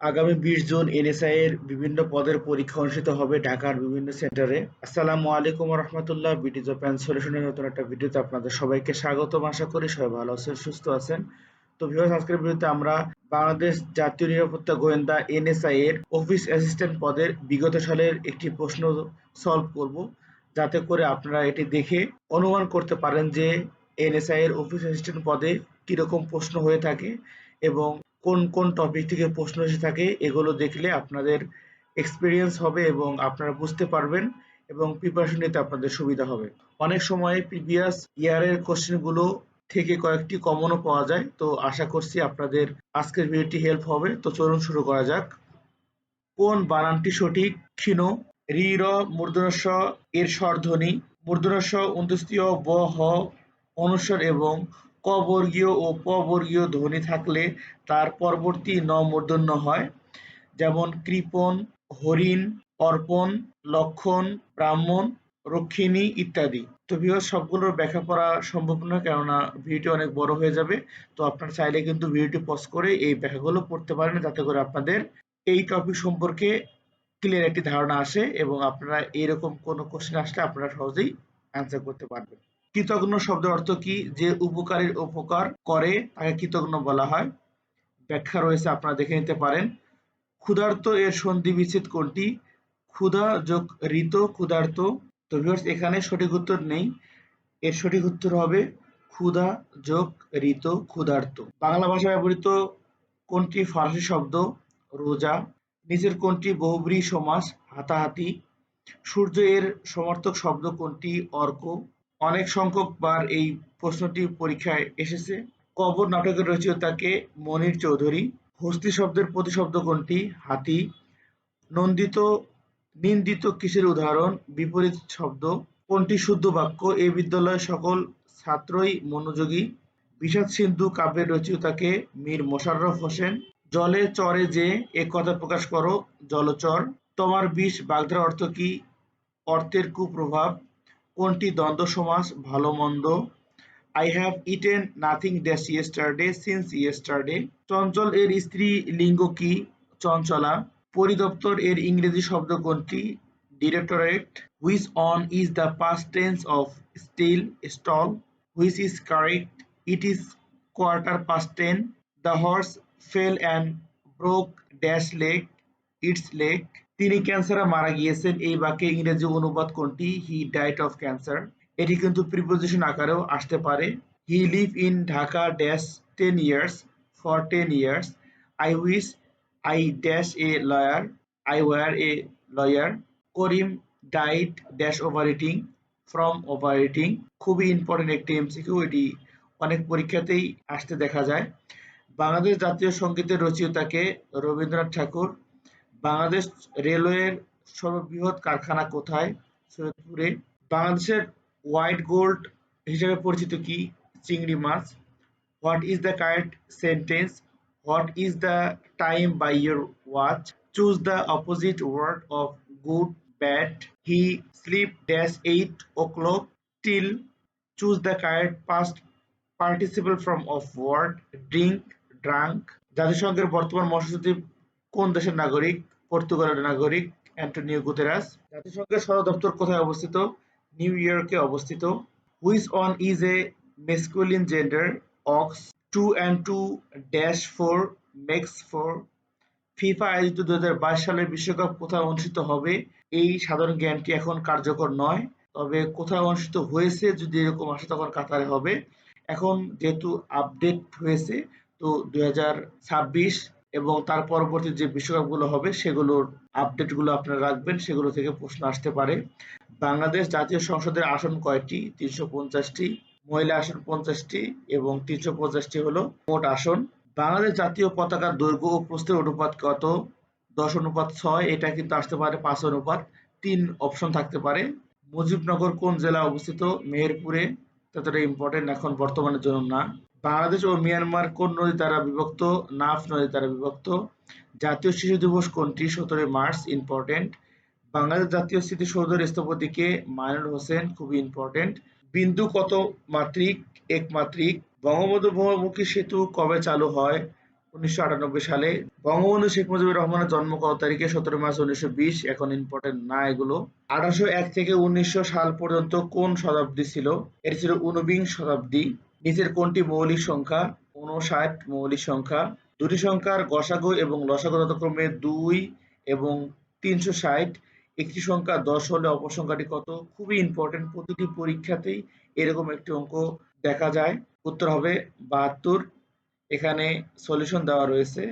আগামী বিশ June NSI এর বিভিন্ন পদের পরীক্ষা অনুষ্ঠিত হবে ঢাকার বিভিন্ন সেন্টারে আসসালামু আলাইকুম রহমতুল্লাহ বিটিজ অফ সলিউশনের নতুন একটা ভিডিওতে আপনাদের সবাইকে স্বাগতম। আশা করি সবাই ভালো আছেন, সুস্থ আছেন। তো ভিউয়ার্স আজকের ভিডিওতে আমরা বাংলাদেশ জাতীয় নিরাপত্তা গোয়েন্দা এনএসআই এর অফিস অ্যাসিস্ট্যান্ট পদের বিগত সালের একটি প্রশ্ন সলভ করব, যাতে করে আপনারা এটি দেখে অনুমান করতে পারেন যে এনএসআই এর অফিস অ্যাসিস্ট্যান্ট পদে কীরকম প্রশ্ন হয়ে থাকে এবং কোন কোন টপিক থেকে প্রশ্ন এসে থাকে, এগুলো দেখলে আপনাদের এক্সপিরিয়েন্স হবে এবং আপনারা বুঝতে পারবেন এবং প্রিপারেশন নিতে আপনাদের সুবিধা হবে। অনেক সময় প্রিভিয়াস ইয়ারের কোশ্চেনগুলো থেকে কয়েকটি কমনও পাওয়া যায়, তো আশা করছি আপনাদের আজকের ভিডিওটি হেল্প হবে। তো চলুন শুরু করা যাক। কোন বানানটি সঠিক? ক্ষীণ রি র মূর্ধনস এর স্বরধ্বনি মূর্ধন্য অন্ত্যেষ্টিয় ব, হ, অনুস্বর এবং ক বর্গীয় ও প বর্গীয় ধ্বনি থাকলে তার পরবর্তী ন মূর্ধন্য হয়। যেমন কৃপণ, হরিণ, অর্পণ, লক্ষণ, ব্রাহ্মণ, রক্ষিণী ইত্যাদি। তো ভিউয়ার সবগুলোর ব্যাখ্যা করা সম্ভব নয় কেননা ভিডিওটি অনেক বড় হয়ে যাবে। তো আপনারা চাইলে কিন্তু ভিডিওটি পজ করে এই ব্যাখ্যাগুলো পড়তে পারেন, যাতে করে আপনাদের এই টপিক সম্পর্কে ক্লিয়ার একটি ধারণা আসে এবং আপনারা এরকম কোনো কোশ্চেন আসলে আপনারা সহজেই অ্যান্সার করতে পারবেন। কৃতজ্ঞ শব্দের অর্থ কি? যে উপকারের উপকার করে, তাকে কৃতজ্ঞ বলা হয়। ব্যাখ্যা রয়েছে, আপনারা দেখে নিতে পারেন। ক্ষুধার্ত এর সন্ধি বিচ্ছেদ কোনটি? ক্ষুধা যোগ ঋত, ক্ষুধার্ত। তো ভিউয়ার্স এখানে সঠিক উত্তর নেই। এর সঠিক উত্তর হবে ক্ষুধা যোগ ঋত, ক্ষুধার্ত। বাংলা ভাষায় ব্যবহৃত কোনটি? ফার্সি শব্দ, রোজা। নিচের কোনটি? বহুব্রী সমাস, হাতাহাতি। সূর্য এর সমর্থক শব্দ কোনটি? অর্ক। অনেক সংখ্যক বার এই প্রশ্নটি পরীক্ষায় এসেছে। কবর নাটকের রচয়িতাকে মনির চৌধুরী, হস্তি শব্দের প্রতিশব্দ কোনটি? হাতি। নন্দিত, নিন্দিত কিসের উদাহরণ? বিপরীত শব্দ। কোনটি শুদ্ধ বাক্য? এই বিদ্যালয়ের সকল ছাত্রই মনোযোগী। বিষাদ সিন্ধু কাব্যের রচয়িতাকে মীর মোশাররফ হোসেন। জলে চরে যে এ কথা প্রকাশ করো, জলচর। তোমার বিষ বাগধারা অর্থ কি? অর্থের কুপ্রভাব। কোনটি দ্বন্দ্ব সমাস, ভালো, মন্দ? I have eaten nothing dash yesterday since yesterday চঞ্চল এর স্ত্রী লিঙ্গ কি? চঞ্চলা। পরিদপ্তর এর ইংরেজি শব্দ কোনটি? Directorate which one is the past tense of steal stole which is correct it is quarter past ten the horse fell and broke dash leg its leg তিনি ক্যান্সারে মারা গিয়েছেন। এই বাক্যে ইংরেজি অনুবাদ কোনটি? হি ডাইট অফ ক্যান্সার এটি কিন্তু প্রিপোজিশন আকারেও আসতে পারে। He live in Dhaka dash ten years for ten years I wish I dash a lawyer I were a lawyer Karim died dash overeating from overeating খুবই ইম্পর্টেন্ট একটি এমসিকিউ এটি অনেক পরীক্ষাতেই আসতে দেখা যায়। বাংলাদেশ জাতীয় সঙ্গীতের রচয়িতাকে রবীন্দ্রনাথ ঠাকুর বাংলাদেশ রেলওয়ের সর্ববৃহৎ কারখানা কোথায়? সৈয়দপুরে। বাংলাদেশের হোয়াইট গোল্ড হিসেবে পরিচিত কি? চিংড়ি মাছ। What is the correct sentence? What is the time by your watch? Choose the opposite word of good, bad. He sleep dash eight o'clock till choose the correct past participle form of word, drink, drunk. জাতিসংঘের বর্তমান মহাসচিব কোন দেশের নাগরিক? পর্তুগালের নাগরিক Antonio Guterres. জাতিসংঘের সদর দপ্তর কোথায় অবস্থিত? নিউ ইয়র্কে অবস্থিত। Which one is a masculine gender ox two and two dash four makes four. FIFA আয়োজিত দু সালের বিশ্বকাপ কোথায় অনুষ্ঠিত হবে? এই সাধারণ জ্ঞানটি এখন কার্যকর নয়। তবে কোথায় অনুষ্ঠিত হয়েছে যদি এরকম আসে তখন কাতারে হবে। এখন যেহেতু আপডেট হয়েছে, তো দুই হাজার ছাব্বিশ এবং তার পরবর্তী যে বিশ্বকাপগুলো হবে, সেগুলোর আপডেটগুলো আপনারা রাখবেন। সেগুলো থেকে প্রশ্ন আসতে পারে। বাংলাদেশ জাতীয় সংসদের আসন কয়টি? তিনশো পঞ্চাশটি। মহিলা আসন পঞ্চাশটি এবং তিনশো পঞ্চাশটি হলো মোট আসন। বাংলাদেশ জাতীয় পতাকার দৈর্ঘ্য ও প্রস্থের অনুপাত কত? দশ অনুপাত ছয়, এটা কিন্তু আসতে পারে পাঁচ অনুপাত। তিন অপশন থাকতে পারে। মুজিবনগর কোন জেলা অবস্থিত? মেহেরপুরে। ততটা ইম্পর্টেন্ট এখন বর্তমানের জন্য না। বাংলাদেশ ও মিয়ানমার কোন নদী দ্বারা বিভক্ত? নাফ নদী দ্বারা বিভক্ত। জাতীয় শিশু দিবস কোনটি? সতেরোই মার্চ ইম্পর্টেন্ট বাংলাদেশ জাতীয় স্মৃতিসৌধের স্থপতি কে মাইনুল হোসেন, খুবই ইম্পর্টেন্ট বিন্দু কত মাত্রিক? এক মাত্রিক। বঙ্গবন্ধু বহুমুখী সেতু কবে চালু হয়? উনিশশো আটানব্বই সালে। বঙ্গবন্ধু শেখ মুজিবুর রহমানের জন্ম কত তারিখে? সতেরো মার্চ, উনিশশো বিশ। এখন ইম্পর্টেন্ট না এগুলো। আঠারোশো এক থেকে উনিশশো সাল পর্যন্ত কোন শতাব্দী ছিল? এটি ছিল ঊনবিংশ শতাব্দী। নিচের কোনটি মৌলিক সংখ্যা? ঊনষাট মৌলিক সংখ্যা। দুটি সংখ্যার গসাগু এবং লসাগু যথাক্রমে দুই এবং তিনশো ষাট। একটি সংখ্যা দশ হলে অপর সংখ্যাটি কত? খুবই ইম্পর্টেন্ট প্রতিটি পরীক্ষাতেই এরকম একটি অঙ্ক দেখা যায়। উত্তর হবে বাহাত্তর। এখানে সলিউশন দেওয়া রয়েছে।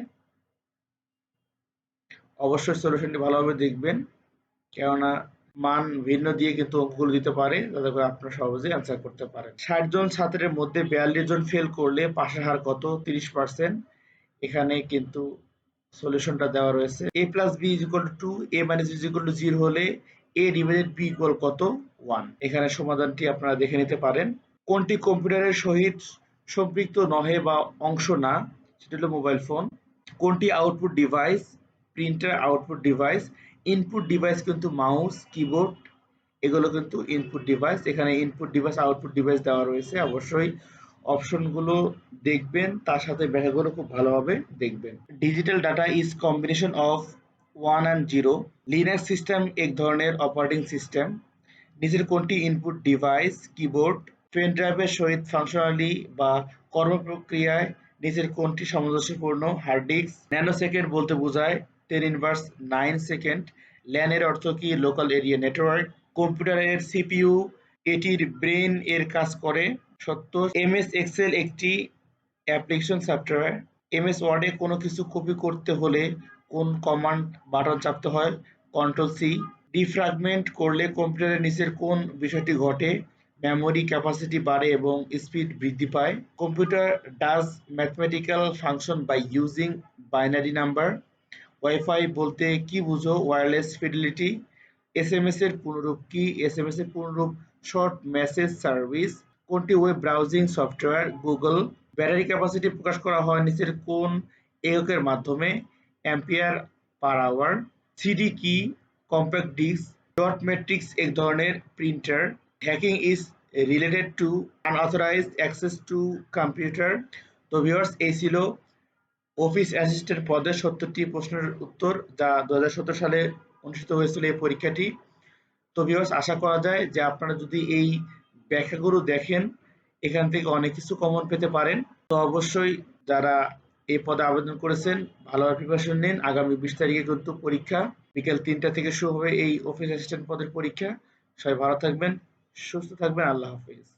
অবশ্যই সলিউশনটি ভালোভাবে দেখবেন। কেননা মান ভিন্ন দিয়ে কিন্তু অঙ্কগুলো দিতে পারে। যাতে করে আপনারা সহজেই অ্যান্সার করতে পারেন। ষাট জন ছাত্রের মধ্যে বিয়াল্লিশ জন ফেল করলে পাশের হার কত? তিরিশ পার্সেন্ট এখানে কিন্তু সলিউশনটা দেওয়া রয়েছে। A plus B is equal to A minus is equal to zero হলে এ ডিভাইডেড বি ইকুয়াল কত? ওয়ান এখানে সমাধানটি আপনারা দেখে নিতে পারেন। কোনটি কম্পিউটারের সহিত সম্পৃক্ত নহে বা অংশ না, সেটা হলো মোবাইল ফোন কোনটি output device printer output device input device কিন্তু মাউস কিবোর্ড এগুলো কিন্তু ইনপুট ডিভাইস এখানে ইনপুট ডিভাইস আউটপুট ডিভাইস দেওয়া রয়েছে। অবশ্যই অপশনগুলো দেখবেন, তার সাথে ব্যাখ্যাগুলো খুব ভালোভাবে দেখবেন। Digital data is combination of one and zero Linux system এক ধরনের অপারেটিং সিস্টেম নিজের কোনটি ইনপুট ডিভাইস কিবোর্ড পেন ড্রাইভের সহিত ফাংশনালি বা কর্মপ্রক্রিয়ায় নিজের কোনটি সামঞ্জস্যপূর্ণ হার্ড ডিস্ক ন্যানো সেকেন্ড বলতে বোঝায় টেন ইনভার্স নাইন সেকেন্ড। ল্যানের অর্থ কি? Local area network. কম্পিউটারের সিপিইউ, এটির ব্রেন এর কাজ করে। সত্য, এমএস এক্সেল একটি অ্যাপ্লিকেশন সফটওয়্যার। এমএস ওয়ার্ডে কোনো কিছু কপি করতে হলে কোন কমান্ড বাটন চাপতে হয়? Control C. ডিফ্রাগমেন্ট করলে কম্পিউটারের নিচের কোন বিষয়টি ঘটে? মেমোরি ক্যাপাসিটি বাড়ে এবং স্পিড বৃদ্ধি পায়। Computer does mathematical function by using binary number. Wifi বলতে কি বুঝো? Wireless fidelity S M S এর পুনরূপ কি? এস এম এস এর পুনরূপ শর্ট মেসেজ সার্ভিস কোনটি web browsing software Google battery capacity প্রকাশ করা হয় নিচের কোন এককের মাধ্যমে? অ্যাম্পিয়ার পার আওয়ার সিডি কি কম্প্যাক্ট ডিস্ক ডট ম্যাট্রিক্স এক ধরনের printer hacking is related to unauthorised access to computer তো ভিউয়ার্স এই ছিল অফিস অ্যাসিস্ট্যান্ট পদে সত্তরটি প্রশ্নের উত্তর যা দু হাজার সতেরো সালে অনুষ্ঠিত হয়েছিল এই পরীক্ষাটি। তো ভিউয়ার্স আশা করা যায় যে আপনারা যদি এই ব্যাখ্যাগুলো দেখেন, এখান থেকে অনেক কিছু কমন পেতে পারেন। তো অবশ্যই যারা এই পদে আবেদন করেছেন ভালোভাবে প্রিপারেশন নিন। আগামী বিশ তারিখে কিন্তু পরীক্ষা বিকেল তিনটা থেকে শুরু হবে এই অফিস অ্যাসিস্ট্যান্ট পদের পরীক্ষা। সবাই ভালো থাকবেন, সুস্থ থাকবেন। আল্লাহ হাফিজ।